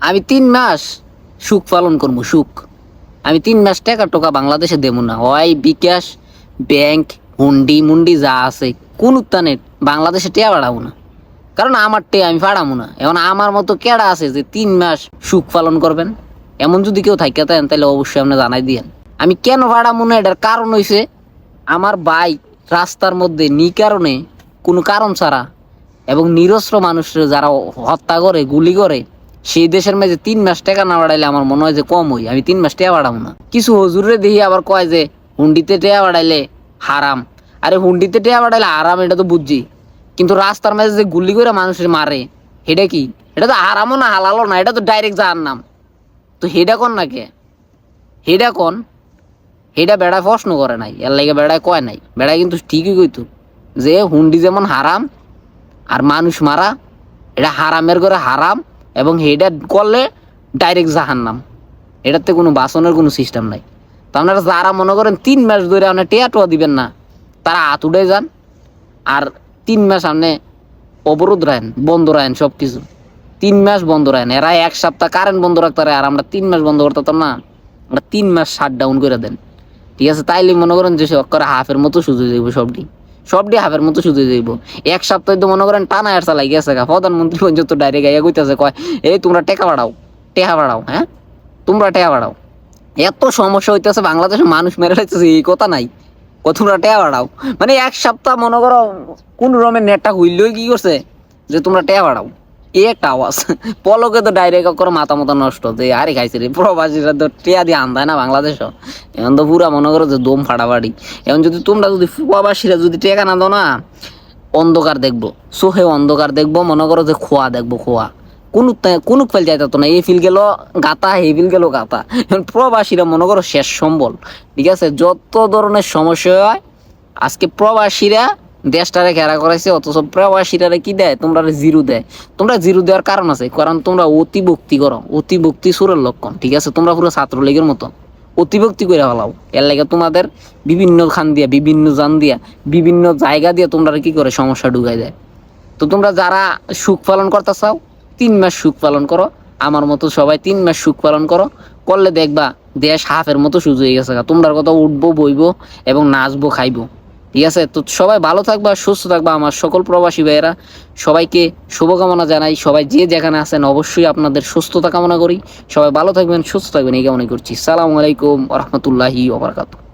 আমি তিন মাস সুখ পালন করব, সুখ। আমি তিন মাস টাকা টোকা বাংলাদেশে দেবো না। হয় বিকাশ, ব্যাংক, হুন্ডি, মুন্ডি যা আছে কোন উত্তানে বাংলাদেশে টেয়া বাড়াবো না। কারণ আমার টে আমি পাড়াবো না। এখন আমার মতো কেডা আছে যে তিন মাস সুখ পালন করবেন? এমন যদি কেউ থাকে থাকেন তাহলে অবশ্যই আপনি জানাই দিয়েন। আমি কেন পাড়াবো না? এটার কারণ হইছে, আমার বাইক রাস্তার মধ্যে নি কারণে কোনো কারণ ছাড়া এবং নিরস্ত্র মানুষের যারা হত্যা করে, গুলি করে সেই দেশের মাঝে তিন মাস টাকা না বাড়াইলে আমার মনে হয় যে কম হই, আমি তিন মাস টাকা বাড়াবো না। কিছু হজুরে দেখি আবার কয় যে, হুন্ডিতে টাকা বাড়াইলে হারাম। আরে হুন্ডিতে টাকা বাড়াইলে হারাম, এটা তো বুঝছি। কিন্তু রাস্তার মাঝে যে গুলি করে মানুষের মারে এটা কি? এটা তো হারামও না হালালো না, এটা তো ডাইরেক্ট যার নাম তো হেডা কন না কে? হেডা কন? হেডা বেড়ায় প্রশ্ন করে নাই, এর লাগে বেড়ায় কয় নাই। বেড়ায় কিন্তু ঠিকই কইতো যে হুন্ডি যেমন হারাম, আর মানুষ মারা, এটা হারামের করে হারাম এবং হেডা করলে ডাইরেক্ট জাহান নাম এটাতে কোনো বাসনের কোনো সিস্টেম নাই। তো আপনারা যারা মনে করেন তিন মাস ধরে আপনার টেয়া টোয়া দিবেন না, তারা হাত উঠে যান আর তিন মাস আপনি অবরোধ রাখেন, বন্ধ রাখেন সব কিছু তিন মাস বন্ধ রাখেন। এরা এক সপ্তাহ কারেন্ট বন্ধ রাখতে আর আমরা তিন মাস বন্ধ করতে না, আমরা তিন মাস শাট ডাউন করে দেন। ঠিক আছে? তাইলে মনে করেন যে সব করে হাফের মতো সুযোগ যাইব সবটি। সবটি হাফের মতো শুধু যাইব। এক সপ্তাহে তো মনে করেন টানা আর চালাই গেছে গা। প্রধানমন্ত্রী পর্যন্ত ডাইরেক্ট গাইয়া কইতেছে, কয়, এই তোমরা টেকা বাড়াও, টেহা বাড়াও হ্যাঁ? তোমরা টেহা বাড়াও। এত সমস্যা হইতেছে, বাংলাদেশে মানুষ মেরে লাগতেছে এই কথা নাই। তোমরা টেয়া বাড়াও। মানে এক সপ্তাহ মনে করো, কোন রমের নেটটা হইলেও কি করছে? যে তোমরা টেয়া বাড়াও। এই একটা আওয়াজ। পলকে তো ডাইরেক্ট করে মাথা মতো নষ্ট, যে আরে খাইছে রে, প্রবাসীরা তো টেয়া দিয়ে আন্দায় না বাংলাদেশ এখন তো পুরা মনে করো যে দম ফাটাফাটি। এখন যদি তোমরা যদি প্রবাসীরা যদি টেকা না দাও না, অন্ধকার দেখব, চোখে অন্ধকার দেখব, মনে করো যে খোয়া দেখব, খোয়া। কোন কোন ফেল যাইতো না, এই ফিল গেল গাতা, এই ফিল গেল গাতা। এখন প্রবাসীরা মনে করো শেষ সম্বল, ঠিক আছে? যত ধরনের সমস্যা হয়, আজকে প্রবাসীরা দেশটারে ঘেরা করাইছে, অথচ প্রবাসীরা কি দেয়? তোমরা জিরো দেয়। তোমরা জিরো দেওয়ার কারণ আছে, কারণ তোমরা অতি ভক্তি করো। অতি ভক্তি সুরের লক্ষণ, ঠিক আছে? তোমরা পুরো ছাত্রলীগের মতো অতিভক্তি করে ফেলাও। এর লাগে তোমাদের বিভিন্ন খান দিয়া, বিভিন্ন যান দিয়া, বিভিন্ন জায়গা দিয়ে তোমরা কি করে? সমস্যা ঢুকাই দেয়। তো তোমরা যারা সুখ পালন করতে চাও, তিন মাস সুখ পালন করো। আমার মতো সবাই তিন মাস সুখ পালন করো। করলে দেখবা দেশ হাফের মতো সুযোগ হয়ে গেছে তোমরা কথা উঠবো, বইবো এবং নাচবো, খাইবো। ঠিক আছে? তো সবাই ভালো থাকবা, সুস্থ থাকবা আমার সকল প্রবাসী ভাইয়েরা। সবাইকে শুভকামনা জানাই। সবাই যে যেখানে আছেন অবশ্যই আপনাদের সুস্থতা কামনা করি। সবাই ভালো থাকবেন, সুস্থ থাকবেন, এই কামনাই করছি। সালামু আলাইকুম রহমতুল্লাহি ওবরাকাতুহ